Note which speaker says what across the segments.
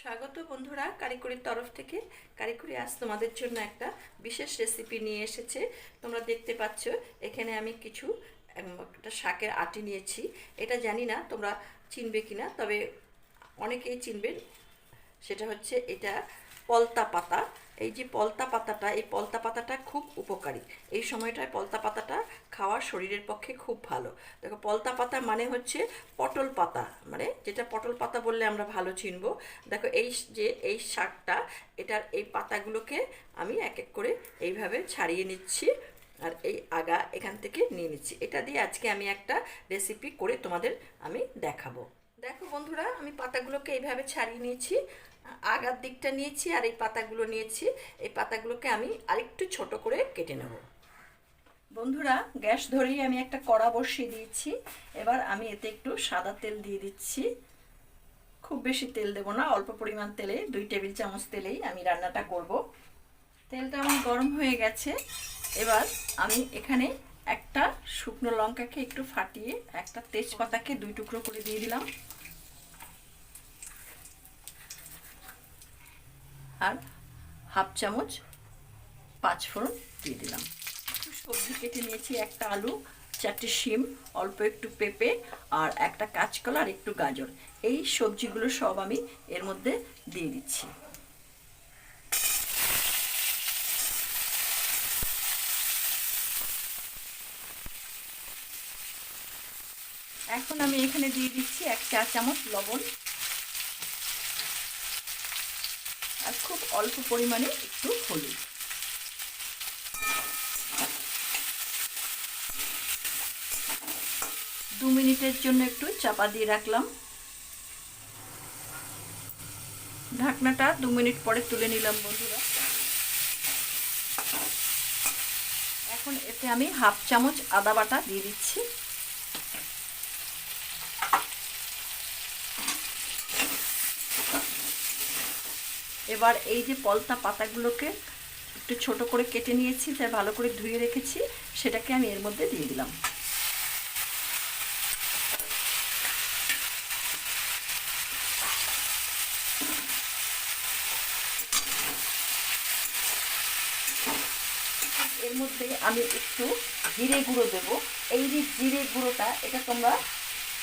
Speaker 1: স্বাগত বন্ধুরা কারিগরির তরফ থেকে। কারিগরি আজ তোমাদের জন্য একটা বিশেষ রেসিপি নিয়ে এসেছে। তোমরা দেখতে পাচ্ছ, এখানে আমি কিছু একটা শাকের আটি নিয়েছি। এটা জানি না তোমরা চিনবে কিনা, তবে অনেকেই চিনবেন। সেটা হচ্ছে এটা পলতা পাতা এই যে পলতা পাতাটা এই পলতা পাতাটা খুব উপকারী। এই সময়টায় পলতা পাতাটা খাওয়া শরীরের পক্ষে খুব ভালো। দেখো পলতা পাতা মানে হচ্ছে পটল পাতা মানে যেটা পটল পাতা বললে আমরা ভালো চিনব। দেখো, এই যে, এই শাকটা, এটার এই পাতাগুলোকে আমি এক এক করে এইভাবে ছাড়িয়ে নিচ্ছি আর এই আগা এখান থেকে নিয়ে নিচ্ছি। এটা দিয়ে আজকে আমি একটা রেসিপি করে তোমাদের আমি দেখাবো। দেখো বন্ধুরা, আমি পাতাগুলোকে এইভাবে ছাড়িয়ে নিয়েছি, আগার দিকটা নিয়েছি আর এই পাতাগুলো নিয়েছি। এই পাতাগুলোকে আমি আরেকটু ছোট করে কেটে নেব। বন্ধুরা, গ্যাস ধরেই আমি একটা কড়া বসিয়ে দিয়েছি। এবার আমি এতে একটু সাদা তেল দিয়ে দিচ্ছি। খুব বেশি তেল দেবো না, অল্প পরিমাণ তেলে, দুই টেবিল চামচ তেলেই আমি রান্নাটা করব। তেলটা আমার গরম হয়ে গেছে। এবার আমি এখানে একটা শুকনো লঙ্কাকে একটু ফাটিয়ে একটা তেজপাতাকে দুই টুকরো করে দিয়ে দিলাম। আর হাফ চামচ পাঁচ ফোড়ন দিয়ে দিলাম। সবজি কেটে নিয়েছি একটা আলু, চারটে শিম, অল্প একটু পেঁপে আর একটা কাঁচকলা আর একটু গাজর। এই সবজিগুলো সব আমি এর মধ্যে দিয়ে দিচ্ছি। এখন আমি এখানে দিয়ে দিচ্ছি এক চা চামচ লবণ আর খুব অল্প পরিমাণে একটু হলুদ। দু মিনিটের জন্য একটু চাপা দিয়ে রাখলাম। ঢাকনাটা দু মিনিট পরে তুলে নিলাম বন্ধুরা। এখন এতে আমি হাফ চামচ আদা বাটা দিয়ে দিচ্ছি। এবার এই যে পলতা পাতাগুলোকে একটু ছোট করে কেটে নিয়েছি, তাই ভালো করে ধুয়ে রেখেছি, সেটাকে আমি এর মধ্যে দিয়ে দিলাম। এর মধ্যে আমি একটু জিরে গুঁড়ো দেবো। এই যে জিরে গুঁড়োটা, এটা তোমরা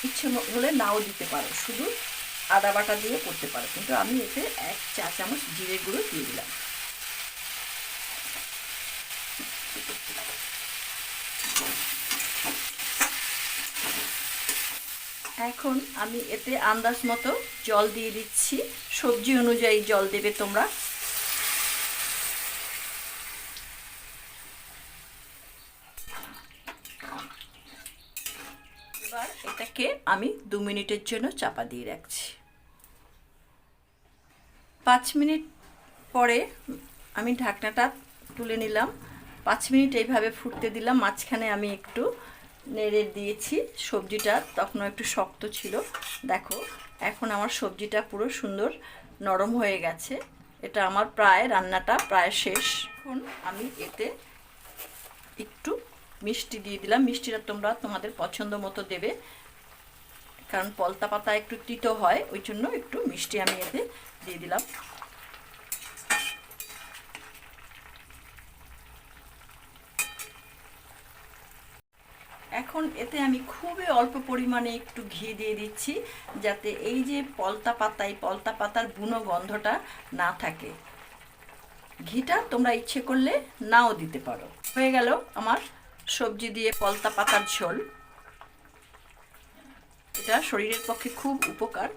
Speaker 1: ইচ্ছে হলে নাও দিতে পারো। শুধু আদা বাটা দিয়ে করতে পারো। কিন্তু আমি এতে এক চা চামচ জিরে গুঁড়ো দিয়ে দিলাম। এখন আমি এতে আন্দাজ মতো জল দিয়ে দিচ্ছি। সবজি অনুযায়ী জল দেবে তোমরা। এবার এটাকে আমি দু মিনিটের জন্য চাপা দিয়ে রাখছি। পাঁচ মিনিট পরে আমি ঢাকনাটা তুলে নিলাম। পাঁচ মিনিট এইভাবে ফুটতে দিলাম। মাঝখানে আমি একটু নেড়ে দিয়েছি। সবজিটা তখনও একটু শক্ত ছিল। দেখো, এখন আমার সবজিটা পুরো সুন্দর নরম হয়ে গেছে। এটা আমার প্রায় রান্নাটা প্রায় শেষ। এখন আমি এতে একটু মিষ্টি দিয়ে দিলাম। মিষ্টিটা তোমরা তোমাদের পছন্দ মতো দেবে। কারণ পলতা পাতা একটু তিতো হয়, ওই জন্য একটু মিষ্টি আমি এতে দিয়ে দিলাম। এখন এতে আমি খুবই অল্প পরিমাণে একটু ঘি দিয়ে দিচ্ছি, যাতে এই যে পলতা পাতা এই পলতা পাতার বুনো গন্ধটা না থাকে। ঘিটা তোমরা ইচ্ছে করলে নাও দিতে পারো। হয়ে গেল আমার সবজি দিয়ে পলতা পাতার ঝোল। এটা শরীরের পক্ষে খুব উপকার।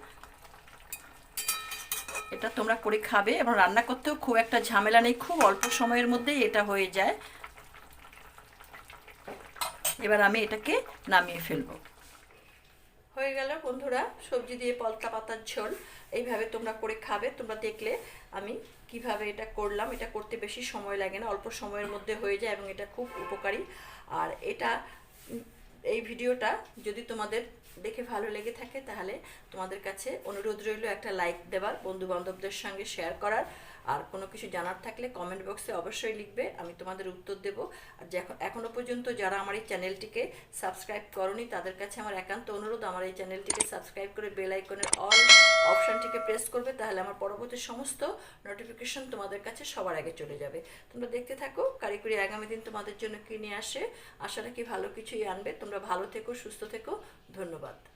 Speaker 1: এটা তোমরা করে খাবে এবং রান্না করতেও খুব একটা ঝামেলা নেই, খুব অল্প সময়ের মধ্যেই এটা হয়ে যায়। এবার আমি এটাকে নামিয়ে ফেলব। হয়ে গেল বন্ধুরা, সবজি দিয়ে পলতা পাতার ঝোল। এইভাবে তোমরা করে খাবে, তোমরা দেখলে আমি কীভাবে এটা করলাম। এটা করতে বেশি সময় লাগে না, অল্প সময়ের মধ্যে হয়ে যায় এবং এটা খুব উপকারী। আর এটা, এই ভিডিওটা যদি তোমাদের দেখে ভালো লেগে থাকে, তাহলে তোমাদের কাছে অনুরোধ রইল একটা লাইক দেওয়ার বন্ধু বান্ধবদের সঙ্গে শেয়ার করার। আর কোনো কিছু জানার থাকলে কমেন্ট বক্সে অবশ্যই লিখবে, আমি তোমাদের উত্তর দেব। আর যে এখন- এখনও পর্যন্ত যারা আমার এই চ্যানেলটিকে সাবস্ক্রাইব করনি, তাদের কাছে আমার একান্ত অনুরোধ, আমার এই চ্যানেলটিকে সাবস্ক্রাইব করে বেল আইকনের অল অপশানটিকে প্রেস করবে, তাহলে আমার পরবর্তী সমস্ত নোটিফিকেশন তোমাদের কাছে সবার আগে চলে যাবে। তোমরা দেখতে থাকো, কারিগরি আগামী দিন তোমাদের জন্য কি নিয়ে আসে, আশা রাখি ভালো কিছুই আনবে। তোমরা ভালো থেকো, সুস্থ থেকো, ধন্যবাদ।